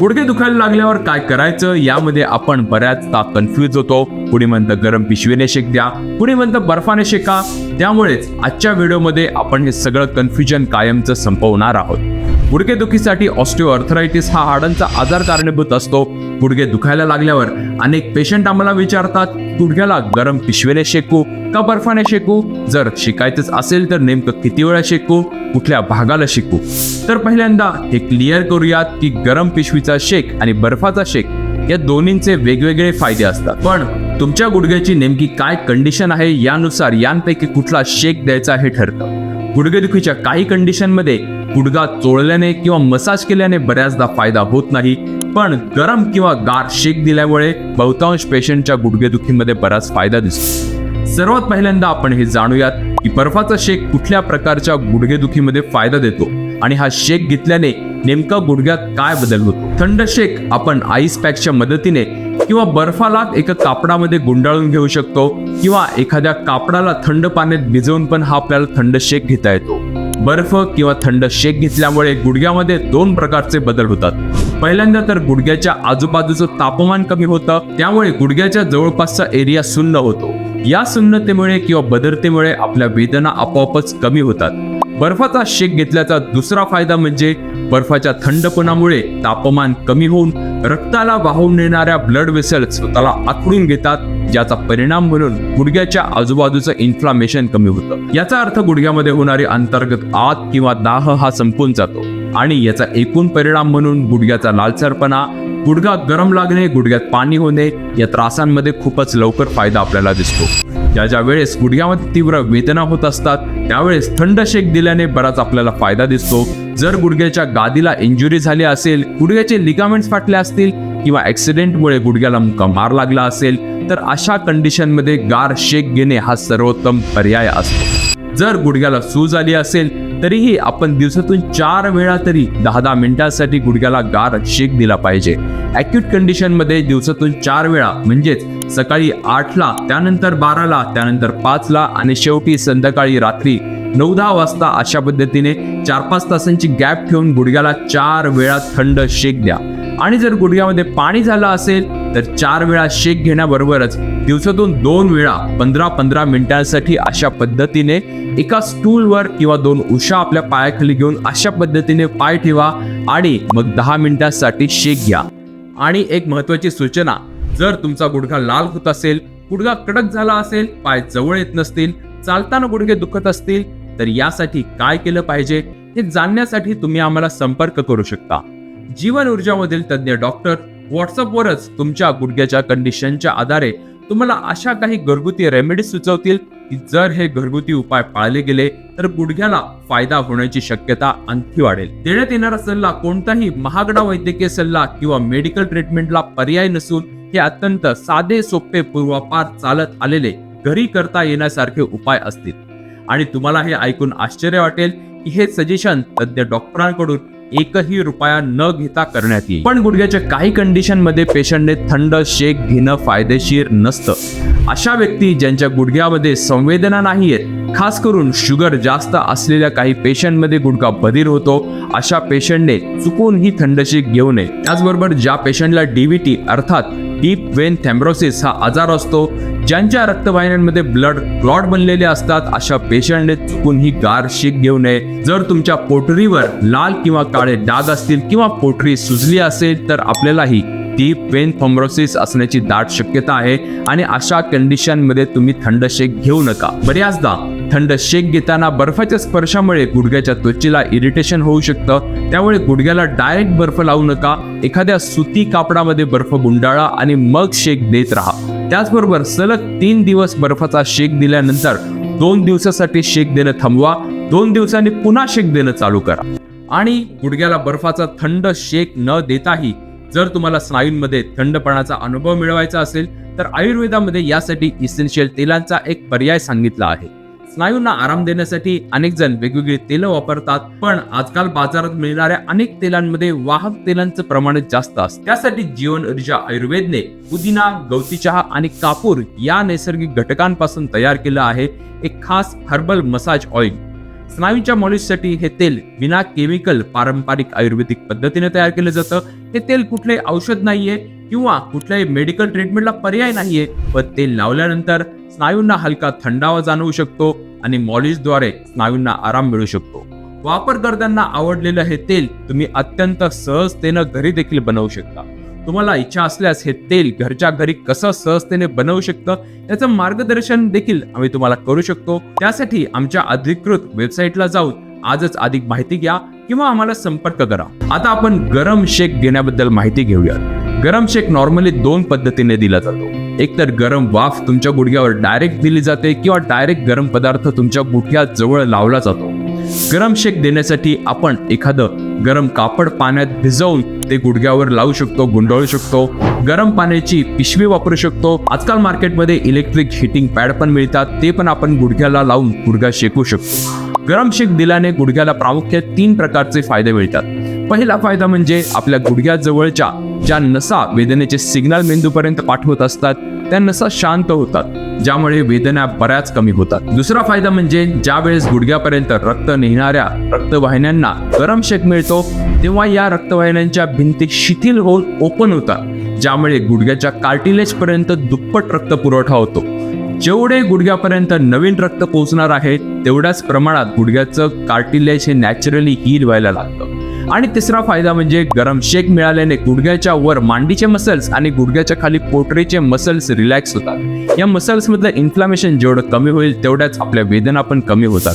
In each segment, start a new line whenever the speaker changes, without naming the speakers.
गुडघे दुखायला लागल्यावर काय करायचं यामध्ये आपण बऱ्याचदा कन्फ्युज होतो. कुणी म्हणतं गरम पिशवीने शेक द्या कुणी म्हणतं बर्फाने शेका. त्यामुळेच आजच्या व्हिडिओमध्ये आपण हे सगळं कन्फ्युजन कायमचं संपवणार आहोत. गुडघेदुखीसाठी ऑस्टिओआर्थरायटिस हा हाडांचा आजार कारणीभूत असतो. गुडघे दुखायला लागल्यावर अनेक पेशंट आम्हाला विचारतात गुडघ्याला गरम पिशवीने शेकू का बर्फाने शेकू? जर शिकायचंच असेल तर नेमकं किती वेळा शेकू? कुठल्या भागाला शिकू? तर पहिल्यांदा हे क्लिअर करूयात की गरम पिशवीचा शेक आणि बर्फाचा शेक या दोन्हींचे वेगवेगळे फायदे असतात. पण तुमच्या गुडघ्याची नेमकी काय कंडिशन आहे यानुसार यांपैकी कुठला शेक द्यायचा हे ठरतं. गुडघेदुखीच्या काही कंडिशनमध्ये गुडघा चोळल्याने किंवा मसाज केल्याने बऱ्याचदा फायदा होत नाही. पण गरम किंवा गार शेक दिल्यामुळे बहुतांश पेशंटच्या गुडघेदुखीमध्ये बराच फायदा दिसतो. सर्वात पहिल्यांदा आपण हे जाणूयात की बर्फाचा शेक कुठल्या प्रकारच्या गुडघेदुखीमध्ये फायदा देतो आणि हा शेक घेतल्याने नेमका गुडघ्यात काय बदल होतो? थंड शेक आपण आईस पॅकच्या मदतीने किंवा बर्फाला एका कापडामध्ये गुंडाळून घेऊ शकतो किंवा एखाद्या कापडाला थंड पाण्यात भिजवून पण हा आपल्याला थंड शेक घेता येतो. बर्फ किंवा थंड शेक घेतल्यामुळे गुडघ्यामध्ये दोन प्रकारचे बदल होतात. पहिल्यांदा तर गुडघ्याच्या आजूबाजूचं तापमान कमी होतं त्यामुळे गुडघ्याच्या जवळपासचा एरिया सुन्न होतो. या सुन्नतेमुळे किंवा बदरतेमुळे आपल्या वेदना आपोआपच कमी होतात. बर्फाचा शेक घेतल्याचा दुसरा फायदा म्हणजे बर्फाच्या थंडपणामुळे तापमान कमी होऊन रक्ताला वाहून नेणाऱ्या ब्लड वेसल स्वतःला आखडून घेतात ज्याचा परिणाम म्हणून गुडघ्याच्या आजूबाजूचं इन्फ्लामेशन कमी होतं. याचा अर्थ गुडघ्यामध्ये होणारी अंतर्गत आत किंवा दाह हा संपून जातो. आणि याचा एकूण परिणाम म्हणून गुडघ्याचा लालसरपणा गुडघा गरम लागणे गुडघ्यात पाणी होणे या त्रासांमध्ये खूपच लवकर फायदा आपल्याला दिसतो. ज्या ज्या वेळेस गुडघ्यामध्ये तीव्र वेदना होत असतात त्यावेळेस थंड शेक दिल्याने बराच आपल्याला फायदा दिसतो. जर गुडघ्याच्या गादीला इंजुरी झाली असेल गुडघ्याचे लिगामेंट्स फाटले असतील किंवा ऍक्सिडेंटमुळे गुडघ्याला मुका मार लागला असेल तर अशा कंडिशनमध्ये गार शेक घेणे हा सर्वोत्तम पर्याय असतो. जर गुडघ्याला सूज आली असेल तरीही आपण दिवसातून चार वेळा तरी दहा दहा मिनिटांसाठी गुडघ्याला गार शेक दिला पाहिजे. ॲक्यूट कंडिशनमध्ये दिवसातून चार वेळा म्हणजेच सकाळी आठला त्यानंतर बाराला त्यानंतर पाचला आणि शेवटी संध्याकाळी रात्री नऊ दहा वाजता अशा पद्धतीने चार पाच तासांची गॅप ठेवून गुडघ्याला चार वेळा थंड शेक द्या. आणि जर गुडघ्यामध्ये पाणी झालं असेल तर चार वेळा शेक घेण्याबरोबरच दिवसातून दोन वेळा पंधरा पंधरा मिनिटांसाठी अशा पद्धतीने एका स्टूलवर किंवा दोन उशा आपल्या पायाखाली घेऊन अशा पद्धतीने पाय ठेवा आणि मग दहा मिनिटांसाठी शेक घ्या. आणि एक महत्वाची सूचना जर तुमचा गुडघा लाल होत असेल गुडघा कडक झाला असेल पाय जवळ येत नसतील चालताना गुडघे दुखत असतील तर यासाठी काय केलं पाहिजे हे जाणण्यासाठी तुम्ही आम्हाला संपर्क करू शकता. जीवन ऊर्जामधील तज्ज्ञ डॉक्टर व्हॉट्सअपवरच तुमच्या गुडघ्याच्या कंडिशनच्या आधारे तुम्हाला अशा काही घरगुती रेमेडीज सुचवतील की जर हे घरगुती उपाय पाळले गेले तर गुडघ्याला फायदा होण्याची शक्यता आणखी वाढेल. देण्यात येणारा सल्ला कोणताही महागडा वैद्यकीय सल्ला किंवा मेडिकल ट्रीटमेंटला पर्याय नसून हे अत्यंत साधे सोपे पूर्वापार चालत आलेले घरी करता येण्यासारखे उपाय असतील. आणि तुम्हाला हे ऐकून आश्चर्य वाटेल की हे सजेशन तज्ज्ञ डॉक्टरांकडून एकही रुपया न घेता करण्यात येईल. पण गुडघ्याच्या काही कंडिशनमध्ये पेशंटने थंड शेक घेणं फायदेशीर नसतं. अशा व्यक्ती ज्यांच्या गुडघ्यामध्ये संवेदना नाही आहेत खास करून शुगर जास्त असलेल्या काही पेशंटमध्ये गुडघा बधीर होतो अशा पेशंटने चुकून ही थंड शेक घेऊ नये. त्याचबरोबर ज्या पेशंटला डीव्हीटी अर्थात डीप वेन थॅम्ब्रोसिस हा आजार असतो ज्यांच्या रक्तवाहिन्यांमध्ये ब्लड क्लॉट बनलेले असतात अशा पेशंटने चुकून ही गार शेक घेऊ नये. जर तुमच्या पोटरीवर लाल किंवा काळे डाग असतील किंवा पोटरी सुजली असेल तर आपल्यालाही ती पेन थॉम्ब्रोसिस असण्याची दाट शक्यता आहे आणि अशा कंडिशनमध्ये तुम्ही थंड शेक घेऊ नका. बऱ्याचदा थंड शेक घेताना बर्फाच्या स्पर्शामुळे गुडघ्याच्या त्वचेला इरिटेशन होऊ शकतं. त्यामुळे गुडघ्याला डायरेक्ट बर्फ लावू नका. एखाद्या सुती कापडामध्ये बर्फ गुंडाळा आणि मग शेक देत राहा. त्याचबरोबर सलग तीन दिवस बर्फाचा शेक दिल्यानंतर दोन दिवसासाठी शेक देणं थांबवा दोन दिवसांनी पुन्हा शेक देणं चालू करा. आणि गुडघ्याला बर्फाचा थंड शेक न देताही जर तुम्हाला स्नायूंमध्ये थंडपणाचा अनुभव मिळवायचा असेल तर आयुर्वेदामध्ये यासाठी इसेन्शियल तेलांचा एक पर्याय सांगितला आहे. स्नायूंना आराम देण्यासाठी अनेक जण वेगवेगळी तेलं वापरतात पण आजकाल बाजारात मिळणाऱ्या अनेक तेलांमध्ये वाहक तेलांचं प्रमाण जास्त असतं. त्यासाठी जीवन ऊर्जा आयुर्वेदने पुदिना गवती चहा आणि कापूर या नैसर्गिक घटकांपासून तयार केलं आहे. एक खास हर्बल मसाज ऑइल. स्नायूंच्या मॉलिशसाठी हे तेल विना केमिकल पारंपरिक आयुर्वेदिक पद्धतीने तयार केलं जातं. हे तेल कुठले औषध नाहीये किंवा कुठल्याही मेडिकल ट्रीटमेंटला पर्याय नाहीये व तेल लावल्यानंतर स्नायूंना हलका थंडावा जाणवू शकतो आणि मॉलिशद्वारे स्नायूंना आराम मिळू शकतो. वापरकर्त्यांना आवडलेलं हे तेल तुम्ही अत्यंत सहजतेनं घरी देखील बनवू शकता. तुम्हाला इच्छा असल्यास हे तेल घरच्या घरी कसं सहजतेने बनवू शकतं याचं मार्गदर्शन देखील आम्ही तुम्हाला करू शकतो. त्यासाठी आमच्या अधिकृत वेबसाईटला जाऊन आजच अधिक माहिती घ्या किंवा आम्हाला संपर्क करा. आता आपण गरम शेक घेण्याबद्दल माहिती घेऊयात. गरम शेक नॉर्मली दोन पद्धतीने दिला जातो. एक तर गरम वाफ तुमच्या गुडघ्यावर डायरेक्ट दिली जाते किंवा डायरेक्ट गरम पदार्थ तुमच्या गुडघ्याजवळ लावला जातो. गरम शेक देण्यासाठी आपण एखादं गरम कापड पाण्यात भिजवून ते गुडघ्यावर लावू शकतो गुंडाळू शकतो. गरम पाण्याची पिशवी वापरू शकतो. आजकाल मार्केटमध्ये इलेक्ट्रिक हिटिंग पॅड पण मिळतात. ते पण आपण गुडघ्याला लावून गुडघा शेकू शकतो. गरम शेक दिल्याने गुडघ्याला प्रामुख्याने तीन प्रकारचे फायदे मिळतात. पहिला फायदा म्हणजे आपल्या गुडघ्याजवळच्या ज्या नसा वेदनेचे सिग्नल मेंदूपर्यंत पाठवत असतात त्या नसा शांत होतात ज्यामुळे वेदना बऱ्याच कमी होतात. दुसरा फायदा म्हणजे ज्या वेळेस गुडघ्यापर्यंत रक्त नेणाऱ्या रक्तवाहिन्यांना गरम शेक मिळतो तेव्हा या रक्तवाहिन्यांच्या भिंती शिथिल होऊन ओपन होतात ज्यामुळे गुडघ्याच्या कार्टिलेज पर्यंत दुप्पट रक्त पुरवठा होतो. जेवढे गुडघ्यापर्यंत नवीन रक्त पोहोचणार आहे तेवढ्याच प्रमाणात गुडघ्याचं कार्टिलेज हे नॅचरली हील व्हायला लागतं. आणि तिसरा फायदा म्हणजे गरम शेक मिळाल्याने गुडघ्याच्या वर मांडीचे मसल्स आणि गुडघ्याच्या खाली पोटरीचे मसल्स रिलॅक्स होतात. या मसल्समधलं इन्फ्लामेशन जेवढं कमी होईल तेवढ्याच आपल्या वेदना पण कमी होतात.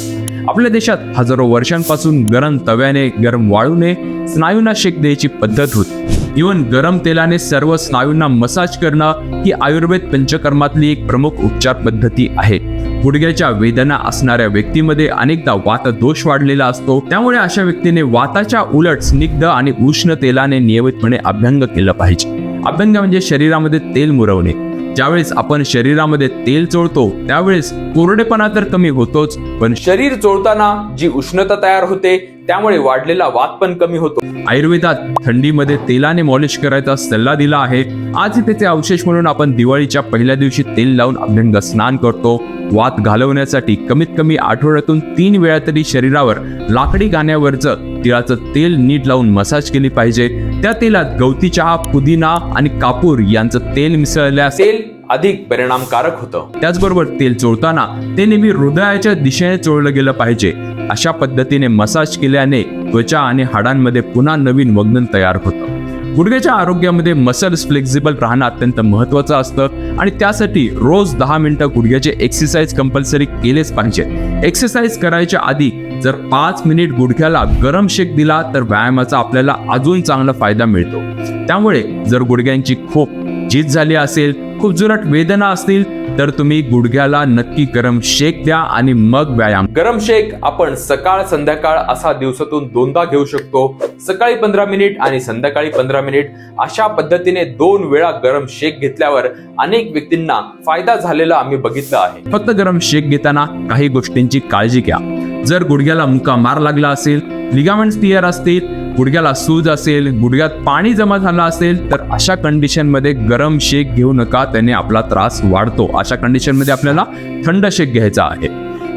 आपल्या देशात हजारो वर्षांपासून गरम तव्याने गरम वाळूने स्नायूंना शेक द्यायची पद्धत होती. इवन गरम तेलाने सर्व स्नायूंना मसाज करणं ही आयुर्वेद पंचकर्मातली एक प्रमुख उपचार पद्धती आहे. गुडघ्याच्या वेदना असणाऱ्या व्यक्तीमध्ये अनेकदा वात दोष वाढलेला असतो. त्यामुळे अशा व्यक्तीने वाताच्या उलट स्निग्ध आणि उष्ण तेलाने नियमितपणे अभ्यंग केलं पाहिजे. अभ्यंग म्हणजे शरीरामध्ये तेल मुरवणे. ज्यावेळेस आपण शरीरामध्ये तेल चोळतो त्यावेळेस कोरडेपणा तर कमी होतोच पण शरीर चोळताना जी उष्णता तयार होते त्यामुळे वाढलेला वात पण कमी होतो. आयुर्वेदात थंडीमध्ये तेलाने मॉलिश करायचा सल्ला दिला आहे. आज त्याचे अवशेष म्हणून आपण दिवाळीच्या पहिल्या दिवशी तेल लावून अभ्यंग स्नान करतो. वात घालवण्यासाठी कमीत कमी आठवड्यातून तीन वेळा तरी शरीरावर लाकडी गाण्यावरचं तिळाचं तेल नीट लावून मसाज केली पाहिजे. त्या तेलात गवती चहा पुदिना आणि कापूर यांचं तेल मिसळल्यास तेल अधिक परिणामकारक होतं. त्याचबरोबर तेल चोळताना ते नेहमी हृदयाच्या दिशेने चोळलं गेलं पाहिजे. अशा पद्धतीने मसाज केल्याने त्वचा आणि हाडांमध्ये पुन्हा नवीन वग्न तयार होतं. गुडघ्याच्या आरोग्यामध्ये मसल्स फ्लेक्झिबल राहणं अत्यंत महत्वाचं असतं. आणि त्यासाठी रोज दहा मिनिटं गुडघ्याचे एक्सरसाइज कंपल्सरी केलेच पाहिजे. एक्सरसाइज करायच्या आधी जर पाच मिनिट गुडघ्याला गरम शेक दिला तर व्यायामाचा आपल्याला अजून चांगला फायदा मिळतो. त्यामुळे जर गुडघ्यांची खोप जीत झाली असेल खूप जुनट वेदना असतील तर तुम्ही गुडघ्याला नक्की गरम शेक द्या आणि मग व्यायाम. गरम शेक आपण सकाळ संध्याकाळ असा दिवसातून दोनदा घेऊ शकतो. सकाळी पंधरा मिनिट आणि संध्याकाळी पंधरा मिनिट अशा पद्धतीने दोन वेळा गरम शेक घेतल्यावर अनेक व्यक्तींना फायदा झालेला आम्ही बघितलं आहे. फक्त गरम शेक घेताना काही गोष्टींची काळजी घ्या. जर गुडघ्याला मुका मार लागला असेल लिगामेंट्स टियर असतील गुडघ्याला सूज असेल गुडघ्यात पाणी जमा झालं असेल तर अशा कंडिशनमध्ये गरम शेक घेऊ नका. त्याने आपला त्रास वाढतो. अशा कंडिशनमध्ये आपल्याला थंड शेक घ्यायचा आहे.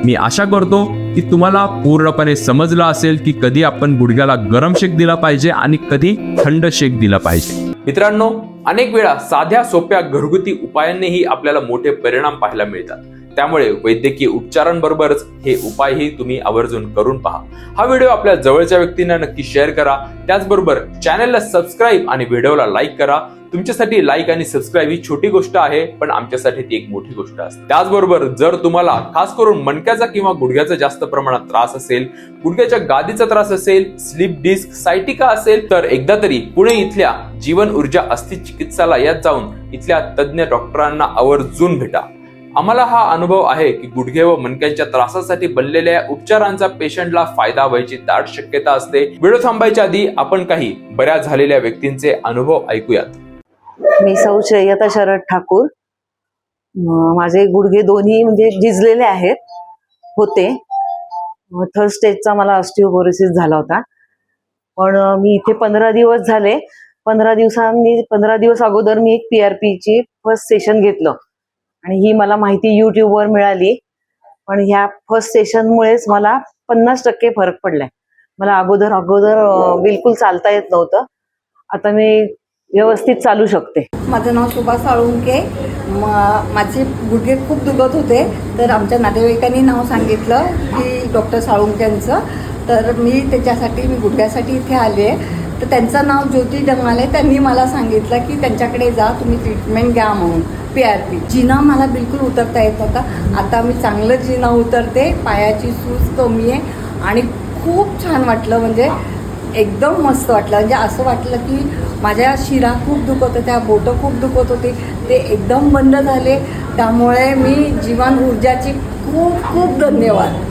मी आशा करतो की तुम्हाला पूर्णपणे समजलं असेल की कधी आपण गुडघ्याला गरम शेक दिला पाहिजे आणि कधी थंड शेक दिला पाहिजे. मित्रांनो अनेक वेळा साध्या सोप्या घरगुती उपायांनीही आपल्याला मोठे परिणाम पाहायला मिळतात. त्यामुळे वैद्यकीय उपचारांबरोबरच हे उपायही तुम्ही आवर्जून करून पहा. हा व्हिडिओ आपल्या जवळच्या व्यक्तींना नक्की शेअर करा. त्याचबरोबर चॅनलला सबस्क्राईब आणि व्हिडिओला लाईक करा. तुमच्यासाठी लाईक आणि सबस्क्राईब ही छोटी गोष्ट आहे पण आमच्यासाठी ती एक मोठी गोष्ट असते. त्याचबरोबर जर तुम्हाला खास करून मणक्याचा किंवा गुडघ्याचा जास्त प्रमाणात त्रास असेल गुडघ्याच्या गादीचा त्रास असेल स्लिप डिस्क सायटिका असेल तर एकदा तरी पुणे इथल्या जीवन ऊर्जा अस्थि चिकित्सालयात जाऊन इथल्या तज्ज्ञ डॉक्टरांना आवर्जून भेटा. आम्हाला हा अनुभव आहे की गुडघे व मणक्यांच्या त्रासासाठी बनलेल्या उपचारांचा पेशंटला फायदा व्हायची दाट शक्यता असते. व्हिडिओ थांबायच्या आधी आपण काही बऱ्या झालेल्या व्यक्तींचे अनुभव ऐकूयात.
मी सौ श्रेयता शरद ठाकूर. माझे गुडघे दोन्ही म्हणजे झिजलेले आहेत. होते. थर्ड स्टेजचा मला ऑस्टिओपोरोसिस झाला होता. पण मी इथे पंधरा दिवस झाले. पंधरा दिवसांनी पंधरा दिवस अगोदर मी एक पी ची फर्स्ट सेशन घेतलं. आणि ही मला माहिती युट्यूबवर मिळाली. पण ह्या फर्स्ट सेशनमुळेच मला पन्नास टक्के फरक पडलाय. मला अगोदर अगोदर बिलकुल चालता येत नव्हतं. आता मी व्यवस्थित चालू शकते.
माझं नाव सुभाष साळुंके. माझे गुडघे खूप दुखत होते. तर आमच्या नातेवाईकांनी नाव सांगितलं की डॉक्टर साळुंक्यांचं तर मी त्याच्यासाठी मी गुडघ्यासाठी इथे आले तर त्यांचं नाव ज्योती डंगाले त्यांनी मला सांगितलं की त्यांच्याकडे जा तुम्ही ट्रीटमेंट घ्या म्हणून पी आर पी जिना मला बिलकुल उतरता येत नव्हता. आता मी चांगलं जिना उतरते पायाची सूज कमी आहे आणि खूप छान वाटलं. म्हणजे एकदम मस्त वाटलं. म्हणजे असं वाटलं की माझ्या शिरा खूप दुखत होत्या बोटं खूप दुखत होती. ते एकदम बंद झाले. त्यामुळे मी जीवन ऊर्जाची खूप खूप धन्यवाद.